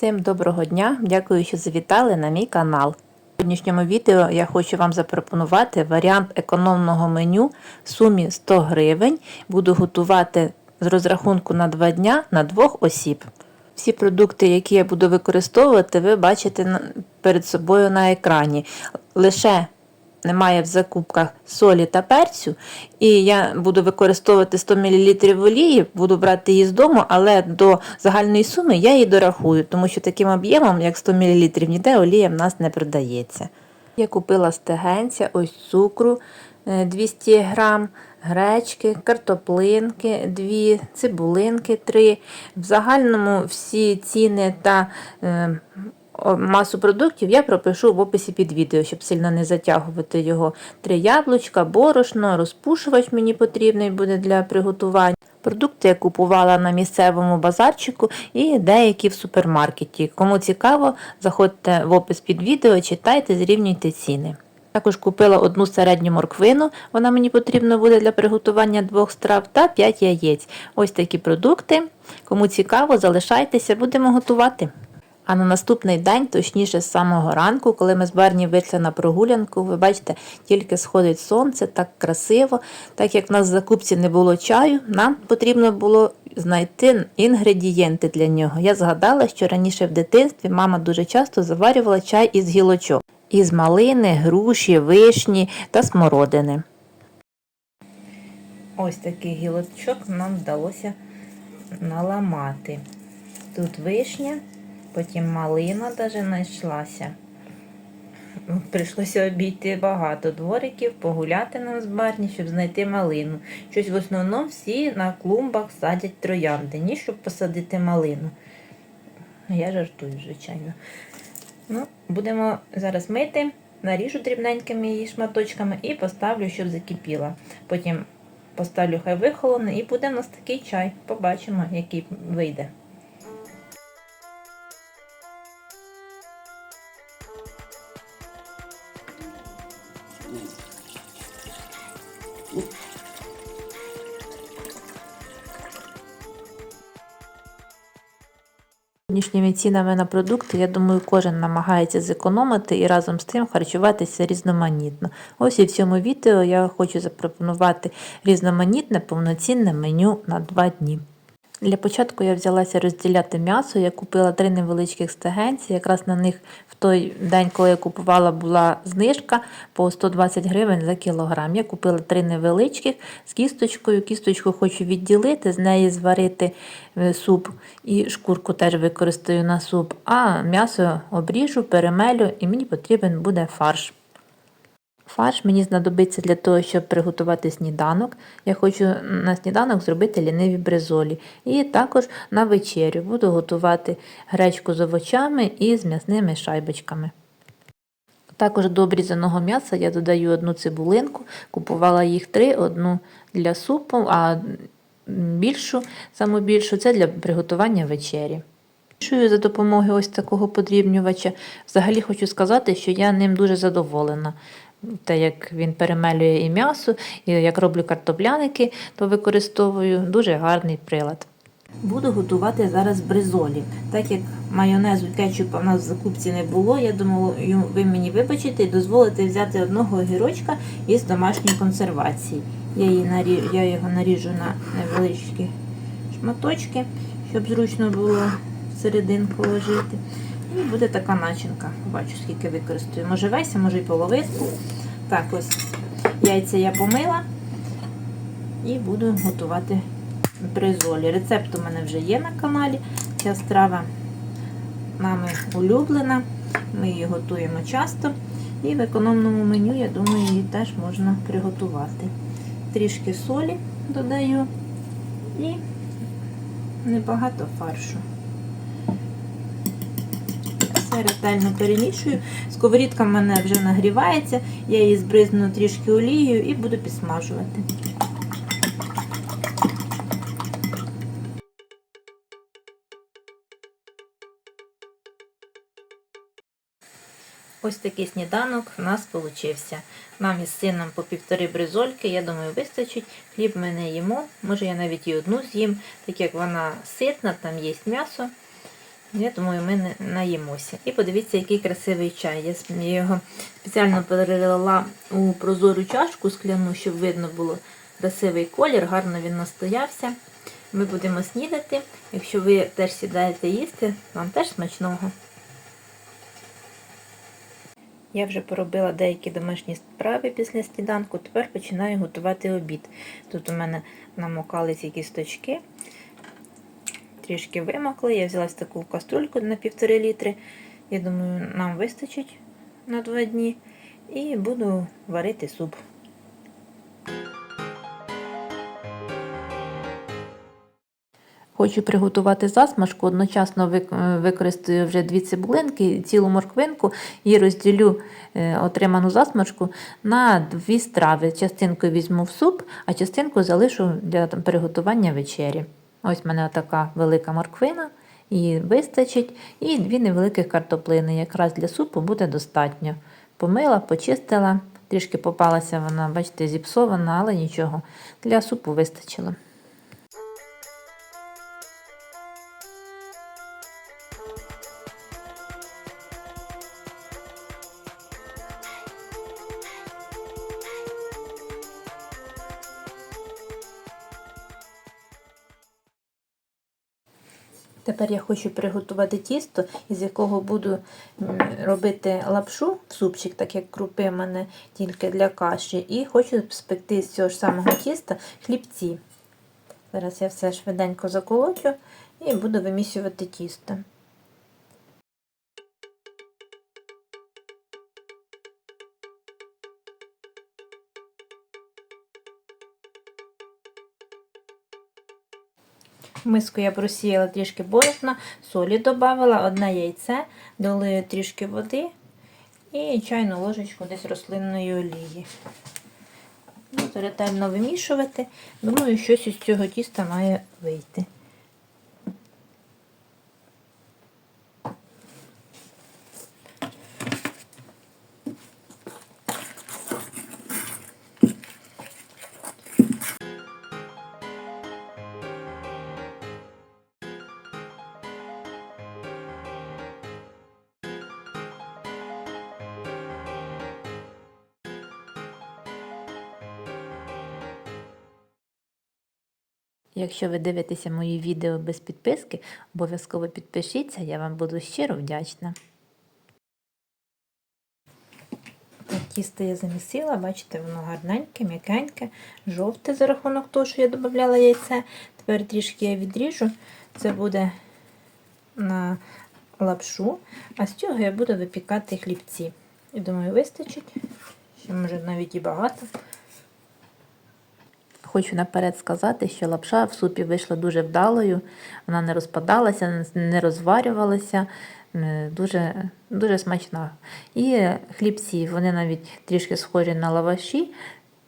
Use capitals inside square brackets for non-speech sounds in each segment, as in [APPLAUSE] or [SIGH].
Всім доброго дня! Дякую, що завітали на мій канал. В сьогоднішньому відео я хочу вам запропонувати варіант економного меню в сумі 100 гривень. Буду готувати з розрахунку на 2 дня на двох осіб. Всі продукти, які я буду використовувати, ви бачите перед собою на екрані. Лише немає в закупках солі та перцю, і я буду використовувати 100 мл олії, буду брати її з дому, але до загальної суми я її дорахую, тому що таким об'ємом, як 100 мл, ніде олія в нас не продається. Я купила стегенця, ось цукру е, 200 грам, гречки, картоплинки 2, цибулинки 3. В загальному всі ціни та е, масу продуктів я пропишу в описі під відео, щоб сильно не затягувати його. Три яблучка, борошно, розпушувач мені потрібний буде для приготування. Продукти я купувала на місцевому базарчику і деякі в супермаркеті. Кому цікаво, заходьте в опис під відео, читайте, зрівнюйте ціни. Також купила одну середню морквину, вона мені потрібна буде для приготування двох страв, та 5 яєць. Ось такі продукти. Кому цікаво, залишайтеся, будемо готувати. А на наступний день, точніше з самого ранку, коли ми з Барні вийшли на прогулянку, ви бачите, тільки сходить сонце, так красиво. Так як в нас в закупці не було чаю, нам потрібно було знайти інгредієнти для нього. Я згадала, що раніше в дитинстві мама дуже часто заварювала чай із гілочок. Із малини, груші, вишні та смородини. Ось такий гілочок нам вдалося наламати. Тут вишня, потім малина даже знайшлася. Прийшлося обійти багато двориків, погуляти нам з барні, щоб знайти малину. Щось в основному всі на клумбах садять троянди, ні щоб посадити малину. Я жартую, звичайно. Ну, будемо зараз мити, наріжу дрібненькими її шматочками і поставлю, щоб закипіла. Потім поставлю, хай вихолоне, і буде в нас такий чай. Побачимо, який вийде. Сьогоднішніми цінами на продукти, я думаю, кожен намагається зекономити і разом з тим харчуватися різноманітно. Ось і в цьому відео я хочу запропонувати різноманітне повноцінне меню на 2 дні. Для початку я взялася розділяти м'ясо. Я купила три невеличких стегенці. Якраз на них в той день, коли я купувала, була знижка по 120 гривень за кілограм. Я купила три невеличких з кісточкою. Кісточку хочу відділити, з неї зварити е, суп і шкурку теж використаю на суп. А м'ясо обріжу, перемелю і мені потрібен буде фарш. Фарш мені знадобиться для того, щоб приготувати сніданок. Я хочу на сніданок зробити ліниві бризолі. І також на вечерю буду готувати гречку з овочами і з м'ясними шайбочками. Також до обрізаного м'яса я додаю одну цибулинку, купувала їх три, одну для супу, а більшу, саму більшу це для приготування вечері. За допомогою ось такого подрібнювача. Взагалі хочу сказати, що я ним дуже задоволена. Те, як він перемелює і м'ясо, і як роблю картопляники, то використовую дуже гарний прилад. Буду готувати зараз бризолі. Так як майонезу кетчупа в нас в закупці не було, я думаю, ви мені вибачите і дозволите взяти одного огірочка із домашньої консервації. Я, її нарі... я його наріжу на невеличкі шматочки, щоб зручно було серединку ложити. І буде така начинка. Бачу, скільки використаю. Може весь, а може і половинку. Так, ось яйця я помила і буду готувати бризолі. Рецепт у мене вже є на каналі. Ця страва нами улюблена. Ми її готуємо часто. І в економному меню, я думаю, її теж можна приготувати. Трішки солі додаю і небагато фаршу. Все ретельно перемішую. Сковорідка в мене вже нагрівається, я її збризну трішки олією і буду підсмажувати. Ось такий сніданок в нас получився. Нам із сином по півтори бризольки, я думаю, вистачить. Хліб ми не їмо. Може я навіть і одну з'їм, так як вона ситна, там є м'ясо. Я думаю, ми наїмося. І подивіться, який красивий чай. Я його спеціально перелила у прозору чашку скляну, щоб видно було красивий колір, гарно він настоявся. Ми будемо снідати. Якщо ви теж сідаєте їсти, вам теж смачного. Я вже поробила деякі домашні справи після сніданку, тепер починаю готувати обід. Тут у мене намокали ці кісточки, трішки вимокли. Я взяла таку каструльку на півтори літри. Я думаю, нам вистачить на два дні. І буду варити суп. Хочу приготувати засмажку, одночасно використаю вже дві цибулинки, цілу морквинку і розділю е, отриману засмажку на дві страви. Частинку візьму в суп, а частинку залишу для приготування вечері. Ось в мене така велика морквина, її вистачить, і дві невеликих картоплини. Якраз для супу буде достатньо. Помила, почистила, трішки попалася вона, бачите, зіпсована, але нічого. Для супу вистачило. Тепер я хочу приготувати тісто, із якого буду робити лапшу в супчик, так як крупи в мене тільки для каші. І хочу спекти з цього ж самого тіста хлібці. Зараз я все швиденько заколочу і буду вимісювати тісто. Миску я просіяла трішки борошна, солі додавала, одне яйце, долию трішки води і чайну ложечку десь рослинної олії. Ретельно вимішувати. Думаю, щось із цього тіста має вийти. Якщо ви дивитеся мої відео без підписки, обов'язково підпишіться, я вам буду щиро вдячна. Тісто я замісила, бачите, воно гарненьке, м'якеньке, жовте за рахунок того, що я додавала яйце. Тепер трішки я відріжу, це буде на лапшу, а з цього я буду випікати хлібці. І думаю, вистачить. Ще може навіть і багато. Хочу наперед сказати, що лапша в супі вийшла дуже вдалою, вона не розпадалася, не розварювалася, дуже, дуже смачна. І хлібці, вони навіть трішки схожі на лаваші,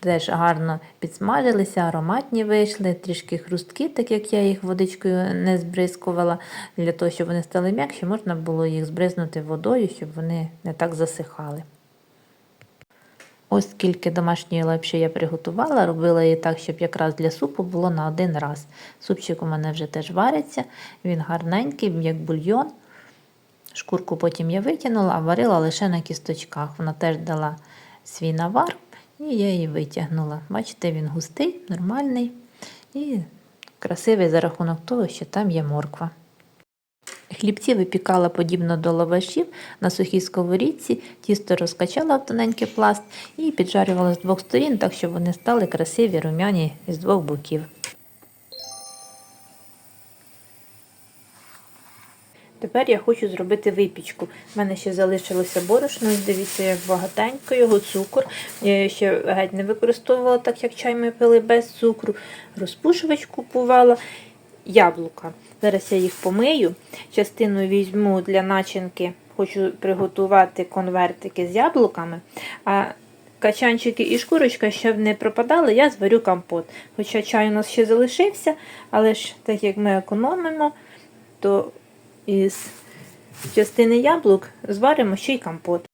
теж гарно підсмажилися, ароматні вийшли, трішки хрусткі, так як я їх водичкою не збризкувала. Для того, щоб вони стали м'якші, можна було їх збризнути водою, щоб вони не так засихали. Ось скільки домашньої лапші я приготувала, робила її так, щоб якраз для супу було на один раз. Супчик у мене вже теж вариться, він гарненький, як бульйон. Шкурку потім я витягнула, а варила лише на кісточках. Вона теж дала свій навар, і я її витягнула. Бачите, він густий, нормальний і красивий за рахунок того, що там є морква. Хлібці випікала подібно до лавашів на сухій сковорідці, тісто розкачала в тоненький пласт і піджарювала з двох сторін, так щоб вони стали красиві, рум'яні з двох боків. Тепер я хочу зробити випічку. У мене ще залишилося борошно, дивіться, як багатенько його цукор. Я його ще геть не використовувала, так як чай ми пили без цукру. Розпушувач купувала, яблука. Зараз я їх помию. Частину візьму для начинки, хочу приготувати конвертики з яблуками. А качанчики і шкурочка, щоб не пропадали, я зварю компот. Хоча чай у нас ще залишився, але ж так як ми економимо, то із частини яблук зваримо ще й компот.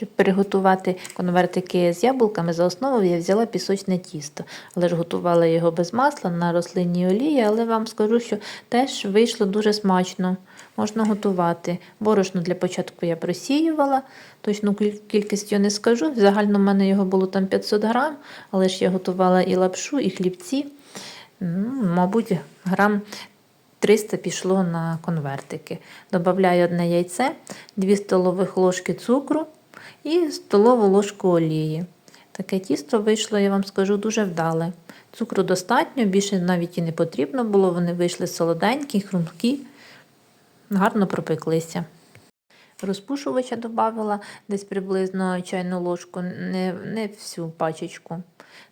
Щоб приготувати конвертики з яблуками, за основу я взяла пісочне тісто, але ж готувала його без масла на рослинній олії, але вам скажу, що теж вийшло дуже смачно. Можна готувати. Борошно для початку я просіювала, точну кількість я не скажу. Загально в мене його було там 500 грам, але ж я готувала і лапшу, і хлібці. Ну, мабуть, грам 300 пішло на конвертики. Добавляю одне яйце, 2 столових ложки цукру і столову ложку олії. Таке тісто вийшло, я вам скажу, дуже вдале. Цукру достатньо, більше навіть і не потрібно було. Вони вийшли солоденькі, хрумкі, гарно пропеклися. Розпушувача додавала десь приблизно чайну ложку, не, не всю пачечку.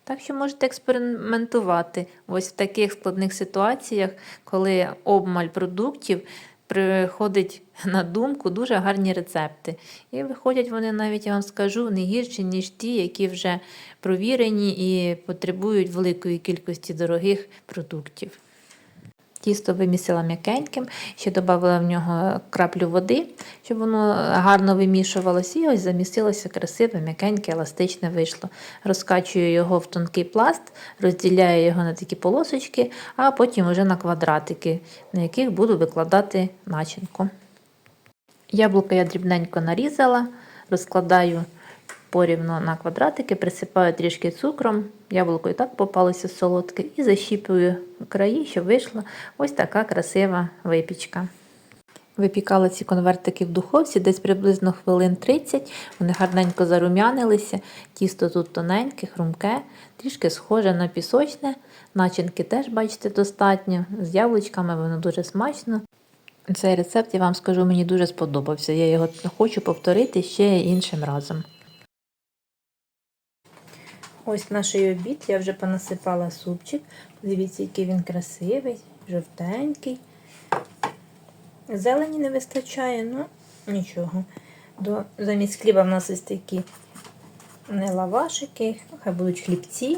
Так що можете експериментувати. Ось в таких складних ситуаціях, коли обмаль продуктів, приходить на думку дуже гарні рецепти. І виходять вони навіть, я вам скажу, не гірші, ніж ті, які вже провірені і потребують великої кількості дорогих продуктів. Тісто вимісила м'якеньким, ще додала в нього краплю води, щоб воно гарно вимішувалося, і ось замістилося красиве, м'якеньке, еластичне вийшло. Розкачую його в тонкий пласт, розділяю його на такі полосочки, а потім вже на квадратики, на яких буду викладати начинку. Яблука я дрібненько нарізала, розкладаю порівно на квадратики, присипаю трішки цукром, яблуко і так попалося солодке, і защіпую краї, щоб вийшла ось така красива випічка. Випікала ці конвертики в духовці десь приблизно хвилин 30. Вони гарненько зарум'янилися. Тісто тут тоненьке, хрумке, трішки схоже на пісочне. Начинки теж, бачите, достатньо. З яблучками воно дуже смачно. Цей рецепт, я вам скажу, мені дуже сподобався. Я його хочу повторити ще іншим разом. Ось наш обід, я вже понасипала супчик. Дивіться, який він красивий, жовтенький. Зелені не вистачає, ну нічого. До, замість хліба в нас ось такі не лавашики, хай будуть хлібці.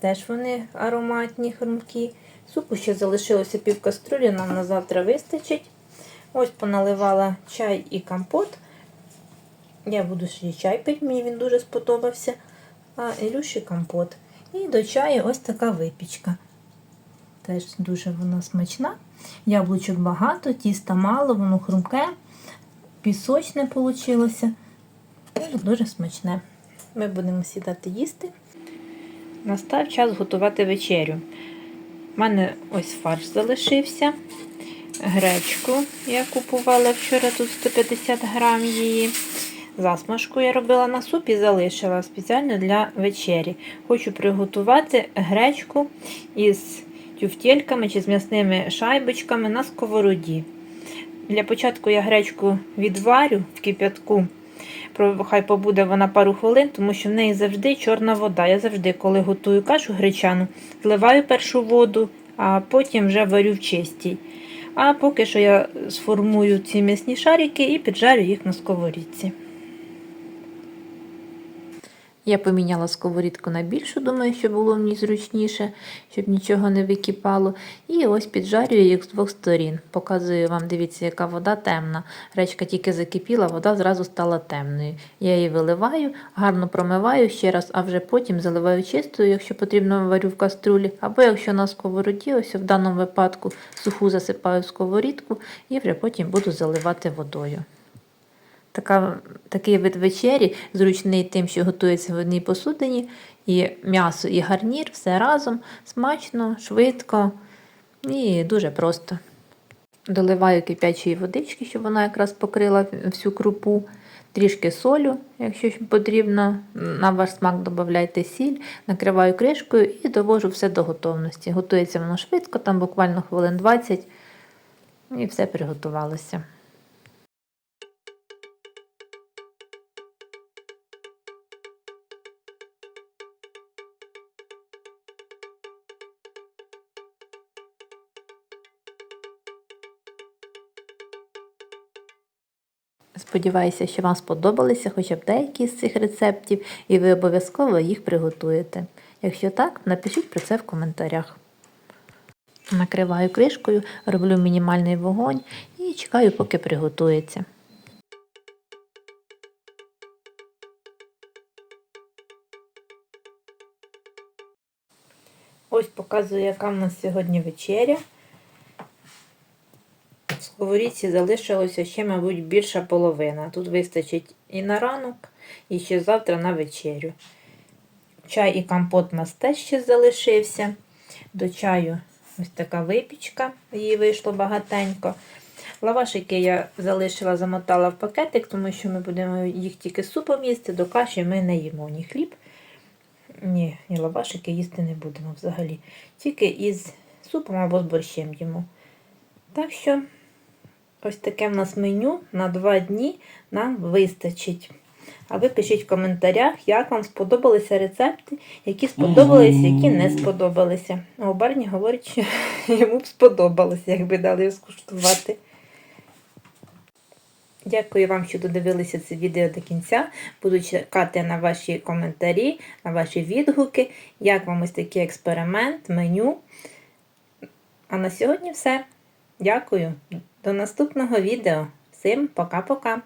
Теж вони ароматні, хрумкі. Супу ще залишилося пів каструлі, нам на завтра вистачить. Ось поналивала чай і компот. Я буду ще чай пити, мені він дуже сподобався. А Ілюші компот. І до чаю ось така випічка. Теж дуже вона смачна. Яблучок багато, тіста мало, воно хрумке, пісочне вийшло. Теж дуже смачне. Ми будемо сідати їсти. Настав час готувати вечерю. У мене ось фарш залишився. Гречку я купувала вчора тут 150 грам її. Засмажку я робила на суп і залишила спеціально для вечері. Хочу приготувати гречку із тюфтельками чи з м'ясними шайбочками на сковороді. Для початку я гречку відварю в кип'ятку. Хай побуде вона пару хвилин, тому що в неї завжди чорна вода. Я завжди, коли готую кашу гречану, зливаю першу воду, а потім вже варю в чистій. А поки що я сформую ці м'ясні шарики і піджарю їх на сковорідці. Я поміняла сковорідку на більшу, думаю, щоб було ній зручніше, щоб нічого не википало. І ось піджарюю їх з двох сторін. Показую вам, дивіться, яка вода темна. Речка тільки закипіла, вода зразу стала темною. Я її виливаю, гарно промиваю ще раз, а вже потім заливаю чистою, якщо потрібно, варю в каструлі. Або якщо на сковороді, ось в даному випадку суху засипаю в сковорідку і вже потім буду заливати водою. Така, такий вид вечері зручний тим, що готується в одній посудині, і м'ясо, і гарнір, все разом, смачно, швидко і дуже просто. Доливаю кипячої водички, щоб вона якраз покрила всю крупу, трішки солю, якщо потрібно, на ваш смак додавайте сіль, накриваю кришкою і довожу все до готовності. Готується воно швидко, там буквально хвилин 20 і все приготувалося. Сподіваюся, що вам сподобалися хоча б деякі з цих рецептів, і ви обов'язково їх приготуєте. Якщо так, напишіть про це в коментарях. Накриваю кришкою, роблю мінімальний вогонь і чекаю, поки приготується. Ось показую, яка в нас сьогодні вечеря. В сковорідці залишилося ще, мабуть, більша половина. Тут вистачить і на ранок, і ще завтра на вечерю. Чай і компот у нас теж ще залишився. До чаю ось така випічка, її вийшло багатенько. Лавашики я залишила, замотала в пакетик, тому що ми будемо їх тільки супом їсти, до каші ми не їмо ні хліб. Ні, ні, лавашики їсти не будемо взагалі. Тільки із супом або з борщем їмо. Так що ось таке в нас меню на два дні нам вистачить. А ви пишіть в коментарях, як вам сподобалися рецепти, які сподобалися, які не сподобалися. О, Барні говорить, що [LAUGHS] йому б сподобалося, якби дали скуштувати. Дякую вам, що додивилися це відео до кінця. Буду чекати на ваші коментарі, на ваші відгуки, як вам ось такий експеримент, меню. А на сьогодні все. Дякую. До наступного відео. Всім пока-пока.